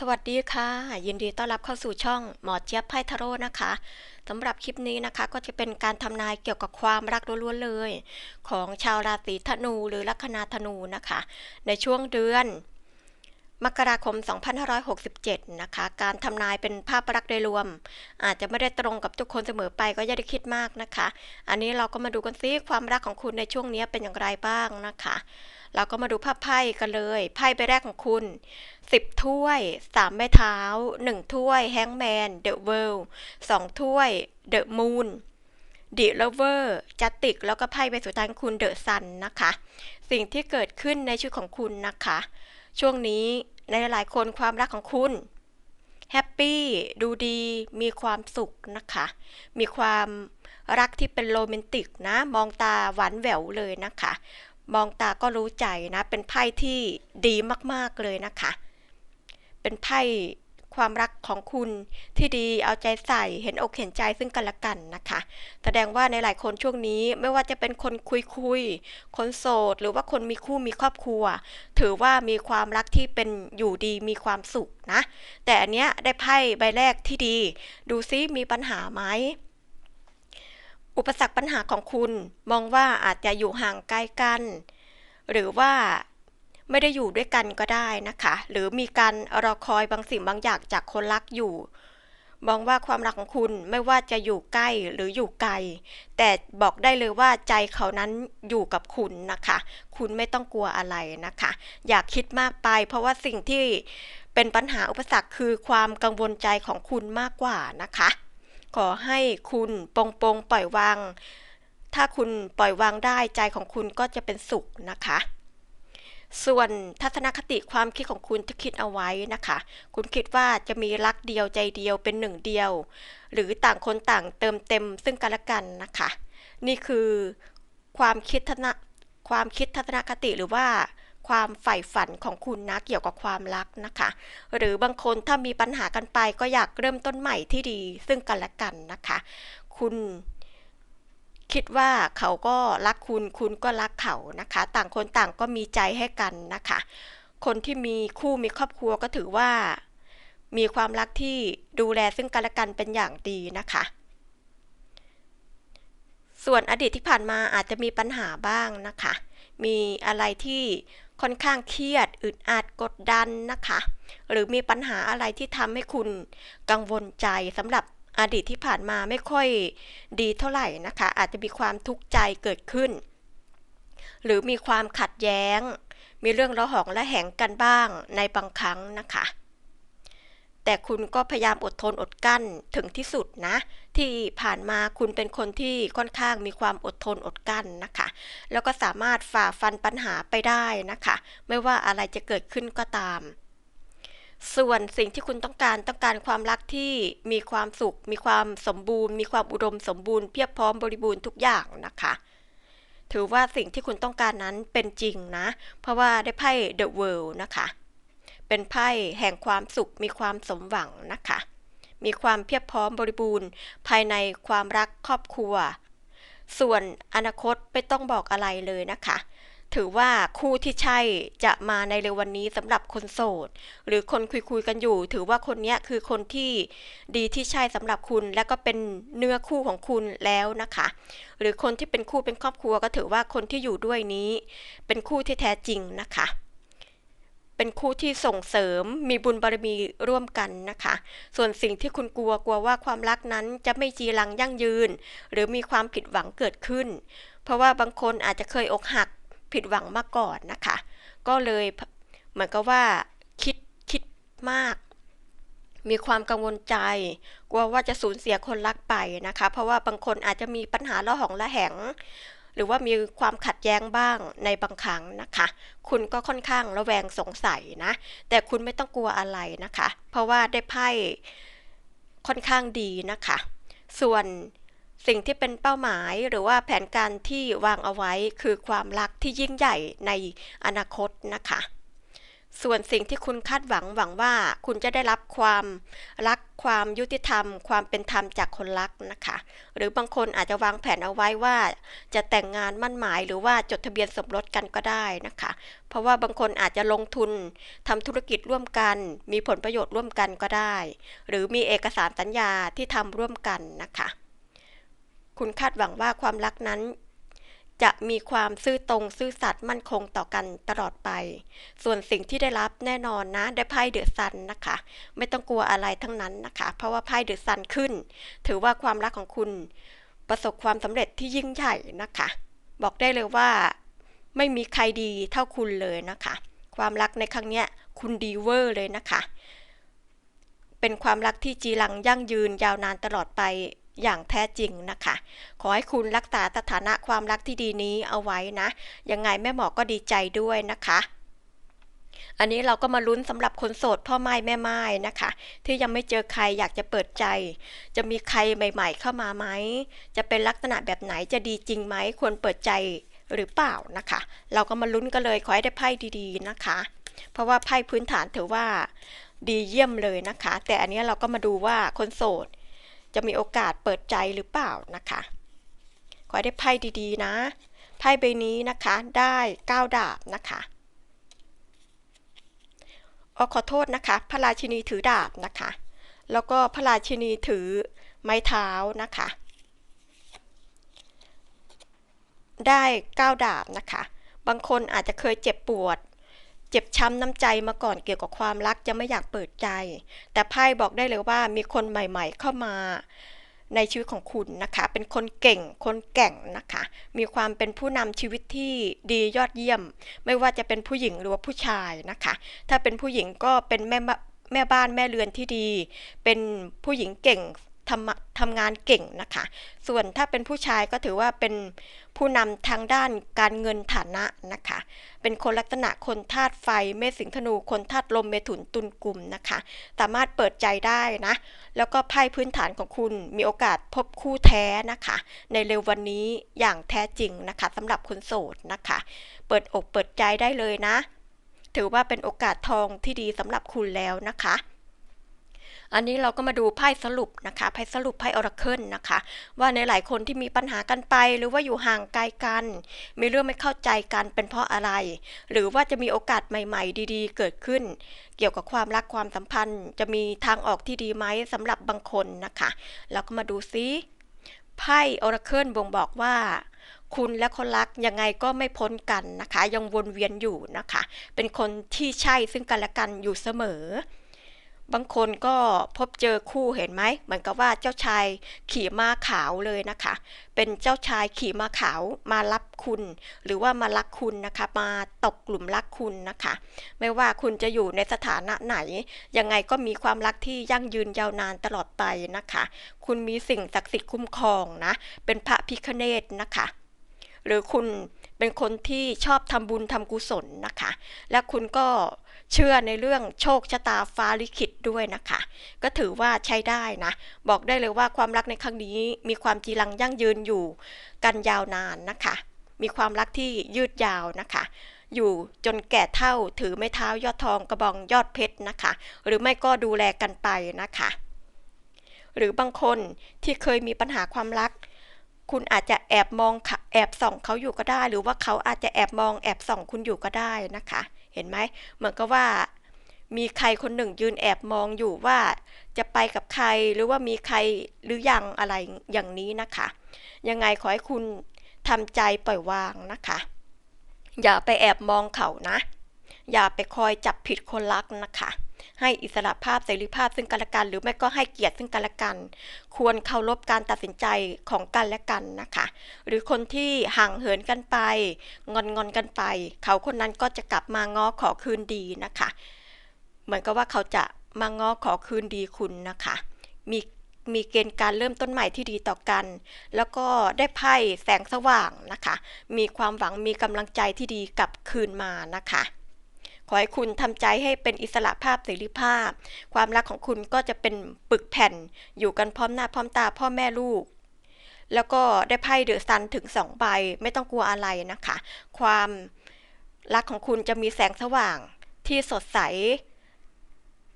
สวัสดีค่ะ ยินดีต้อนรับเข้าสู่ช่องหมอเจี๊ยบไพ่ทาโร่นะคะสำหรับคลิปนี้นะคะก็จะเป็นการทำนายเกี่ยวกับความรักล้วนๆเลย ของชาวราศีธนูหรือลัคนาธนูนะคะ ในช่วงเดือน มกราคม 2567 นะคะ การทำนายเป็นภาพรักโดยรวม อาจจะไม่ได้ตรงกับทุกคนเสมอไปก็อย่าได้คิดมากนะคะ อันนี้เราก็มาดูกันซิความรักของคุณในช่วงนี้เป็นอย่างไรบ้างนะคะ เราก็มาดูภาพไพ่กันเลย ไพ่ใบแรกของคุณ 10 ถ้วย 3 ไม้เท้า 1 ถ้วยแฮงแมนเดอะเวิลด์2ถ้วยเดอะมูนดิเลเวอร์จัตติก แล้วก็ไพ่ใบสุดท้ายของคุณเดอะซันนะคะ สิ่งที่เกิดขึ้นในชีวิตของคุณนะคะ ช่วงนี้ในหลายๆคนความรักของคุณแฮปปี้ดูดีมีความสุขนะคะ มีความรักที่เป็นโรแมนติกนะ มองตาหวานแหววเลยนะคะ มองตาก็รู้ใจนะ เป็นไพ่ที่ดีมากๆเลยนะคะ เป็นไพ่ ความรักของคุณที่ดีเอาใจใส่เห็นอกเห็นใจซึ่งกันและกันนะคะ แสดงว่าในหลายคนช่วงนี้ไม่ว่าจะเป็นคนคุยคุยคนโสด หรือว่าคนมีคู่มีครอบครัว ถือว่ามีความรักที่เป็นอยู่ดีมีความสุขนะ แต่อันเนี้ยได้ไพ่ใบแรกที่ดี ดูซิมีปัญหาไหมอุปสรรคปัญหาของคุณมองว่าอาจจะอยู่ห่างไกลกัน หรือว่า ไม่ได้อยู่ด้วยกันก็ได้นะคะ หรือมีการรอคอยบางสิ่งบางอย่างจากคนรักอยู่ มองว่าความรักของคุณไม่ว่าจะอยู่ใกล้หรืออยู่ไกล แต่บอกได้เลยว่าใจเขานั้นอยู่กับคุณนะคะ คุณไม่ต้องกลัวอะไรนะคะ อย่าคิดมากไป เพราะว่าสิ่งที่เป็นปัญหาอุปสรรคคือความกังวลใจของคุณมากกว่านะคะ ขอให้คุณปรงปงปล่อยวาง ถ้าคุณปล่อยวางได้ใจของคุณก็จะเป็นสุขนะคะ ส่วนทัศนคติความคิดของคุณที่คิดเอาไว้นะคะ คุณคิดว่าจะมีรักเดียวใจเดียวเป็นหนึ่งเดียว หรือต่างคนต่างเติมเต็มซึ่งกันและกันนะคะ นี่คือความคิดทัศนะความคิดทัศนคติหรือว่าความใฝ่ฝันของคุณนะเกี่ยวกับความรักนะคะ หรือบางคนถ้ามีปัญหากันไปก็อยากเริ่มต้นใหม่ที่ดีซึ่งกันและกันนะคะ คุณ คิดว่าเขาก็รักคุณคุณก็รักเขานะคะ ต่างคนต่างก็มีใจให้กันนะคะ คนที่มีคู่มีครอบครัวก็ถือว่า มีความรักที่ดูแลซึ่งกันและกันเป็นอย่างดีนะคะ ส่วนอดีตที่ผ่านมาอาจจะมีปัญหาบ้างนะคะ มีอะไรที่ค่อนข้างเครียดอึดอัดกดดันนะคะ หรือมีปัญหาอะไรที่ทำให้คุณกังวลใจสำหรับ อดีตที่ผ่านมาไม่ค่อยดีเท่าไหร่นะคะ อาจจะมีความทุกข์ใจเกิดขึ้น หรือมีความขัดแย้ง มีเรื่องระหองระแหงกันบ้างในบางครั้งนะคะ แต่คุณก็พยายามอดทนอดกั้นถึงที่สุดนะ ที่ผ่านมาคุณเป็นคนที่ค่อนข้างมีความอดทนอดกั้นนะคะ แล้วก็สามารถฝ่าฟันปัญหาไปได้นะคะ ไม่ว่าอะไรจะเกิดขึ้นก็ตาม ส่วนสิ่งที่คุณต้องการต้องการความรักที่มีความสุข มีความสมบูรณ์ มีความอุดมสมบูรณ์เพียบพร้อมบริบูรณ์ทุกอย่างนะคะ ถือว่าสิ่งที่คุณต้องการนั้นเป็นจริงนะ เพราะว่าได้ไพ่ The World นะคะ เป็นไพ่แห่งความสุขมีความสมหวังนะคะ มีความเพียบพร้อมบริบูรณ์ ภายในความรักครอบครัว ส่วนอนาคตไม่ต้องบอกอะไรเลยนะคะ ถือว่าคู่ที่ใช่จะมาในเร็ววันนี้สำหรับคนโสด หรือคนคุยคุยๆกันอยู่ ถือว่าคนนี้คือคนที่ดีที่ใช่สำหรับคุณ และก็เป็นเนื้อคู่ของคุณแล้วนะคะ หรือคนที่เป็นคู่เป็นครอบครัวก็ถือว่าคนที่อยู่ด้วยนี้ เป็นคู่ที่แท้จริงนะคะ เป็นคู่ที่ส่งเสริมมีบุญบารมีร่วมกันนะคะ ส่วนสิ่งที่คุณกลัวกลัวว่าความรักนั้นจะไม่จีรังยั่งยืน หรือมีความผิดหวังเกิดขึ้น เพราะว่าบางคนอาจจะเคยอกหัก ผิดหวังมาก่อนนะคะ ก็เลยเหมือนกับว่าคิดคิดมาก มีความกังวลใจ กลัวว่าจะสูญเสียคนรักไปนะคะ เพราะว่าบางคนอาจจะมีปัญหาละหองละแหง หรือว่ามีความขัดแย้งบ้างในบางครั้งนะคะ คุณก็ค่อนข้างระแวงสงสัยนะ แต่คุณไม่ต้องกลัวอะไรนะคะ เพราะว่าได้ไพ่ค่อนข้างดีนะคะ ส่วน สิ่งที่เป็นเป้าหมายหรือว่าแผนการที่วางเอาไว้คือความรักที่ยิ่งใหญ่ในอนาคตนะคะ ส่วนสิ่งที่คุณคาดหวังหวังว่า คุณจะได้รับความรักความยุติธรรม ความเป็นธรรมจากคนรักนะคะ หรือบางคนอาจจะวางแผนเอาไว้ว่า จะแต่งงานมั่นหมาย หรือว่าจดทะเบียนสมรสกันก็ได้นะคะ เพราะว่าบางคนอาจจะลงทุนทำธุรกิจร่วมกัน มีผลประโยชน์ร่วมกันก็ได้ หรือมีเอกสารสัญญาที่ทำร่วมกันนะคะ คุณคาดหวังว่าความรักนั้น จะมีความซื่อตรงซื่อสัตย์มั่นคงต่อกันตลอดไป ส่วนสิ่งที่ได้รับแน่นอนนะ ได้ไพ่เดือดซันนะคะ ไม่ต้องกลัวอะไรทั้งนั้นนะคะ เพราะว่าไพ่เดือดซันขึ้น ถือว่าความรักของคุณ ประสบความสำเร็จที่ยิ่งใหญ่นะคะ บอกได้เลยว่า ไม่มีใครดีเท่าคุณเลยนะคะ ความรักในครั้งเนี้ยคุณดีเวอร์เลยนะคะเป็นความรักที่จีรังยั่งยืนยาวนานตลอดไป อย่างแท้จริงนะคะ ขอให้คุณรักษาสถานะความรักที่ดีนี้เอาไว้นะ ยังไงแม่หมอก็ดีใจด้วยนะคะอันนี้เราก็มาลุ้นสำหรับคนโสดพ่อไม้แม่ไม้นะคะ ที่ยังไม่เจอใครอยากจะเปิดใจ จะมีใครใหม่ๆเข้ามาไหม จะเป็นลักษณะแบบไหนจะดีจริงไหมควรเปิดใจหรือเปล่านะคะ เราก็มาลุ้นกันเลยขอให้ได้ไพ่ดีๆนะคะ เพราะว่าไพ่พื้นฐานถือว่าดีเยี่ยมเลยนะคะ แต่อันนี้เราก็มาดูว่าคนโสด จะมีโอกาสเปิดใจหรือเปล่านะคะ ขอให้ได้ไพ่ดีๆนะ ไพ่ใบนี้นะคะได้9ดาบนะคะออขอโทษนะคะ พระราชินีถือดาบนะคะ แล้วก็พระราชินีถือไม้เท้านะคะ ได้9ดาบนะคะ บางคนอาจจะเคยเจ็บปวด เจ็บช้ำน้ำใจมาก่อนเกี่ยวกับความรักจะไม่อยากเปิดใจ แต่ไพ่บอกได้เลยว่ามีคนใหม่ๆเข้ามาในชีวิตของคุณนะคะ เป็นคนเก่ง คนแก่งนะคะ มีความเป็นผู้นำชีวิตที่ดียอดเยี่ยม ไม่ว่าจะเป็นผู้หญิงหรือว่าผู้ชายนะคะ ถ้าเป็นผู้หญิงก็เป็นแม่แม่บ้านแม่เรือนที่ดี เป็นผู้หญิงเก่ง ทำทำงานเก่งนะคะ ส่วนถ้าเป็นผู้ชายก็ถือว่าเป็นผู้นำทางด้านการเงินฐานะนะคะ เป็นคนลักษณะคนธาตุไฟ เมษสิงธนู คนธาตุลมเมถุนตุลกลุ่มนะคะ สามารถเปิดใจได้นะ แล้วก็ไพ่พื้นฐานของคุณมีโอกาสพบคู่แท้นะคะ ในเร็ววันนี้อย่างแท้จริงนะคะสำหรับคนโสดนะคะ เปิดอกเปิดใจได้เลยนะ ถือว่าเป็นโอกาสทองที่ดีสำหรับคุณแล้วนะคะ อันนี้เราก็มาดูไพ่สรุปนะคะไพ่สรุปไพ่ออร์เคิลนะคะ ว่าในหลายคนที่มีปัญหากันไป หรือว่าอยู่ห่างไกลกัน มีเรื่องไม่เข้าใจกันเป็นเพราะอะไร หรือว่าจะมีโอกาสใหม่ๆ ดีๆ เกิดขึ้น เกี่ยวกับความรักความสัมพันธ์ จะมีทางออกที่ดีไหมสำหรับบางคนนะคะเราก็มาดูซิไพ่ออร์เคิลบ่งบอกว่าคุณและคนรักยังไงก็ไม่พ้นกันนะคะ ยังวนเวียนอยู่นะคะ เป็นคนที่ใช่ซึ่งกันและกันอยู่เสมอ บางคนก็พบเจอคู่เห็นไหมเหมือนกับว่าเจ้าชายขี่ม้าขาวเลยนะคะ เป็นเจ้าชายขี่ม้าขาวมารับคุณ หรือว่ามารักคุณนะคะ มาตกกลุ่มรักคุณนะคะ ไม่ว่าคุณจะอยู่ในสถานะไหน ยังไงก็มีความรักที่ยั่งยืนยาวนานตลอดไปนะคะ คุณมีสิ่งศักดิ์สิทธิ์คุ้มครองนะ เป็นพระพิคเนตนะคะหรือคุณเป็นคนที่ชอบทำบุญทำกุศลนะคะ และคุณก็ เชื่อในเรื่องโชคชะตาฟ้าลิขิตด้วยนะคะ ก็ถือว่าใช้ได้นะ บอกได้เลยว่าความรักในครั้งนี้มีความจีรังยั่งยืนอยู่กันยาวนานนะคะ มีความรักที่ยืดยาวนะคะ อยู่จนแก่เท่าถือไม้เท้ายอดทองกระบองยอดเพชรนะคะ หรือไม่ก็ดูแลกันไปนะคะ หรือบางคนที่เคยมีปัญหาความรักคุณอาจจะแอบมองแอบส่องเขาอยู่ก็ได้ หรือว่าเขาอาจจะแอบมองแอบส่องคุณอยู่ก็ได้นะคะ เห็นไหมเหมือนกับว่ามีใครคนหนึ่งยืนแอบมองอยู่ว่าจะไปกับใครหรือว่ามีใครหรือยังอะไรอย่างนี้นะคะ ยังไงขอให้คุณทำใจปล่อยวางนะคะ อย่าไปแอบมองเขานะ อย่าไปคอยจับผิดคนรักนะคะ ให้อิสระภาพเสรีภาพซึ่งกันและกัน หรือไม่ก็ให้เกียรติซึ่งกันและกัน ควรเคารพการตัดสินใจของกันและกันนะคะ หรือคนที่ห่างเหินกันไป งอนงอนกันไป เขาคนนั้นก็จะกลับมาง้อขอคืนดีนะคะ เหมือนกับว่าเขาจะมาง้อขอคืนดีคุณนะคะ มีมีเกณฑ์การเริ่มต้นใหม่ที่ดีต่อกัน แล้วก็ได้ไพ่แสงสว่างนะคะ มีความหวังมีกำลังใจที่ดีกลับคืนมานะคะ ขอให้คุณทำใจให้เป็นอิสระภาพเสรีภาพ ความรักของคุณก็จะเป็นปึกแผ่น อยู่กันพร้อมหน้าพร้อมตาพ่อแม่ลูก แล้วก็ได้ไพ่เดอะซันถึงสองใบ ไม่ต้องกลัวอะไรนะคะ ความรักของคุณจะมีแสงสว่างที่สดใส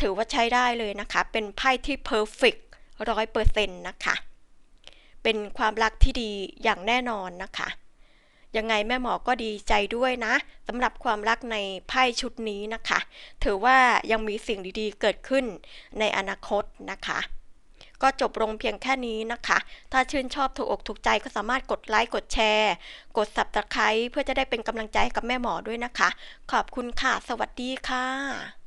ถือว่าใช้ได้เลยนะคะ เป็นไพ่ที่เพอร์เฟกร้อยเปอร์เซ็นต์นะคะ เป็นความรักที่ดีอย่างแน่นอนนะคะ ยังไงแม่หมอก็ดีใจด้วยนะสำหรับความรักในไพ่ชุดนี้นะคะ ถือว่ายังมีสิ่งดีๆเกิดขึ้นในอนาคตนะคะก็จบลงเพียงแค่นี้นะคะ ถ้าชื่นชอบถูกอกถูกใจก็สามารถกดไลค์ กดแชร์ กด subscribe เพื่อจะได้เป็นกำลังใจให้กับแม่หมอด้วยนะคะ ขอบคุณค่ะ สวัสดีค่ะ